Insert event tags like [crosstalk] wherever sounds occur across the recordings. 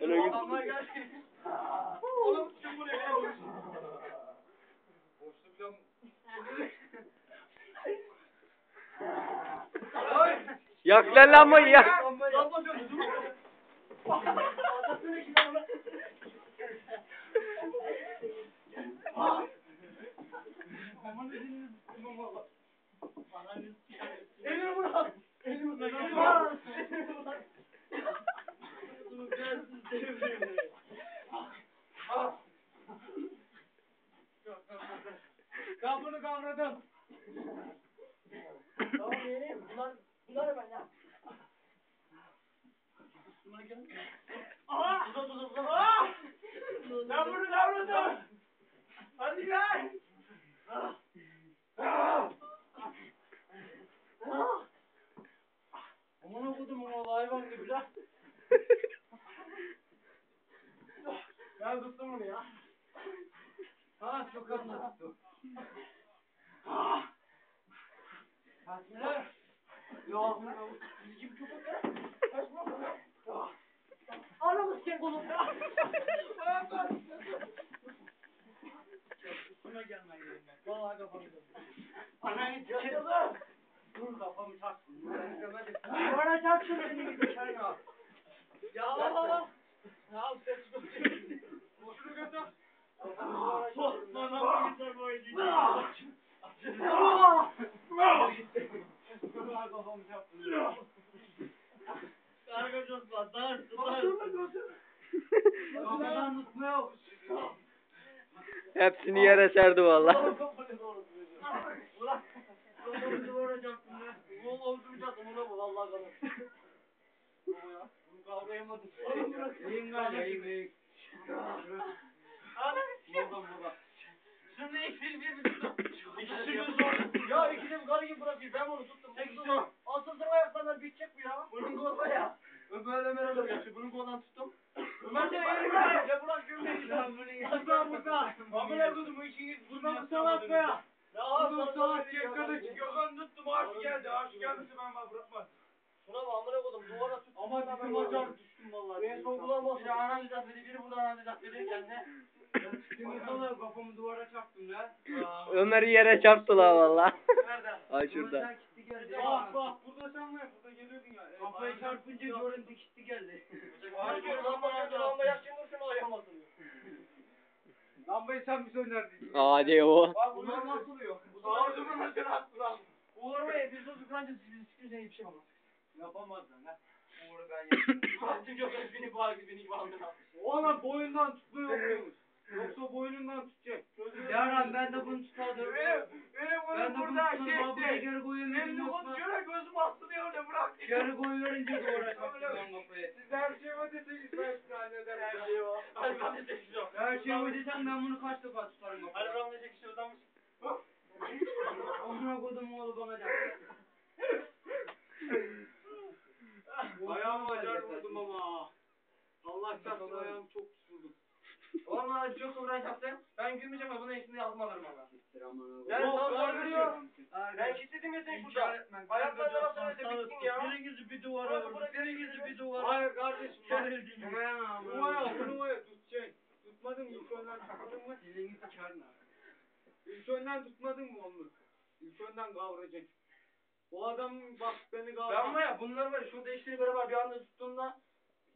Öne git. Ama gel. Oğlum çık buraya. Boşluk lan. Ay. Yak lan lambayı yak. Kim. Elini bırak. Elini bırak. Elini bırak. Dur, ben sizi seviyorum. Ah. Kavradım. Tamam yeğenim. Bunlar, bunlar ben ya. Buna gel. Aha! Uzat uzat uzat. Aa! Ben bunu kavradım. Hadi gel. Ah! Ah! Ah! Aman okudum onu hayvan gibi lan. Ben tuttum onu ya. Ha çok anla tuttum. Ah! Kaçma. Yok. Bizim köpek ya. Kaçma. Ah! Anamı sikeyim kolum. Üstüme gelme yerim ben. Vallahi kafamı. Ananı sikeyim. Dur kafamı çarpsın. Bana çarpsın beni dışarı. Ya Allah. Ya ses götür. Boşunu götür. Bana bir çarpsın. Karga çocuklar, dar, dar. Kafadan tutma yok. Hepsini yere serdi valla. Ulan, duvara çarptım lan. Oğlum oldurmayacaktım ona bu vallahi kalır. Bunu kavrayamadım. Oğlum bırak. İyiyim galiba, iyiyim, tuttum. Asıl sıra ayaklarına bitecek bu ya. Bunun koluna ya. Ömer Ömer'e doğru geçiyor. Bunun kolundan tuttum. Ömer de yerim ya. Bırak gömleği. Burada burada. Amına koydum bu işi. Burada bu salak be ya. Ya bu salak yakaladı. Gökhan tuttum. Arş geldi. Arş gelmesi ben bırakmaz. Şuna bak amına koydum. Duvara tuttum. Ama bizim hocam düştüm vallahi. Ben sorgulamaz. Biri analizat dedi. Biri buradan analizat dedi. Kendine. Sana kafamı duvara çarptım lan. Ömer'i yere çarptı la valla. Nerede? Ay şurada. Bak bak burada sen var burada geliyordun ya. Kafaya çarpınca görüntü gitti geldi. Hayır lamba yandı lamba yaksın dursun ayamasın. Lambayı sen mi söndürdün? Hadi o. Bak bunlar nasıl oluyor? Bu sağırcımı nasıl attı lan? Uğur Bey biz çocuk önce siz kimseye hiçbir şey yapamaz. Yapamaz lan ha. Uğur'u ben yaptım. [laughs] Fatih Gökhan beni gibi beni aldın. Oğlum boyundan muymuş? Yoksa boynundan tutacak. Yaran ben de bunu tutardım. Benim, benim bunu Ben de bunu burada tutardım. şey Abi etti. geri koyuyorum. Benim bunu astı diye öyle bıraktı. Geri koyuverince doğru çarptım ben kafayı. Siz her şeyi ödeseniz ben size hallederim. Her şeyi var. Hadi ben de çekeceğim. Her şeyi ödesem ben bunu kaç defa tutarım Hadi kafaya. ben de. Tamam. Amına kodum oğlu bana çarptı. Ayağım acar vurdum ama. Allah çarpsın ayağım çok. Vallahi çok uğraşacaktım. Ben gülmeyeceğim ama bunun eşinde yazma alırım ama. Sana kardeşim. söylüyorum. Ben kilitledim ya seni şurada. Ayaklarına nasıl öyle bittin ya. Birinizi bir duvara vurdu. Birinizi bir duvara Hayır kardeşim. Bu ayağı bunu ayağı tutacaksın. Tutmadın mı? İlk önden tutmadın mı? Dilini sıçarın ha. İlk önden tutmadın mı onu? İlk önden kavrayacaksın. O adam bak beni kavradı. Ben var ya bunlar var ya şurada işleri beraber bir anda tuttuğunda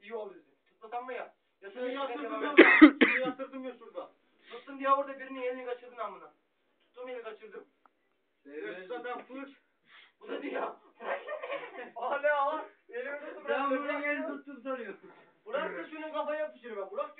iyi bizi. Tutmasam mı ya? Ya seni yatırdım ya. Seni [laughs] yatırdım ya şurada. Tuttum diye orada birinin elini kaçırdın amına. Tuttum elini kaçırdım. Evet. Zaten fırt. Bu da diyor. [laughs] Hala ağır. Elimi tuttum. Ben bırak, bunu bırak. yeni tuttum sanıyorum. Bırak da şunun kafaya yapışır ben. Bırak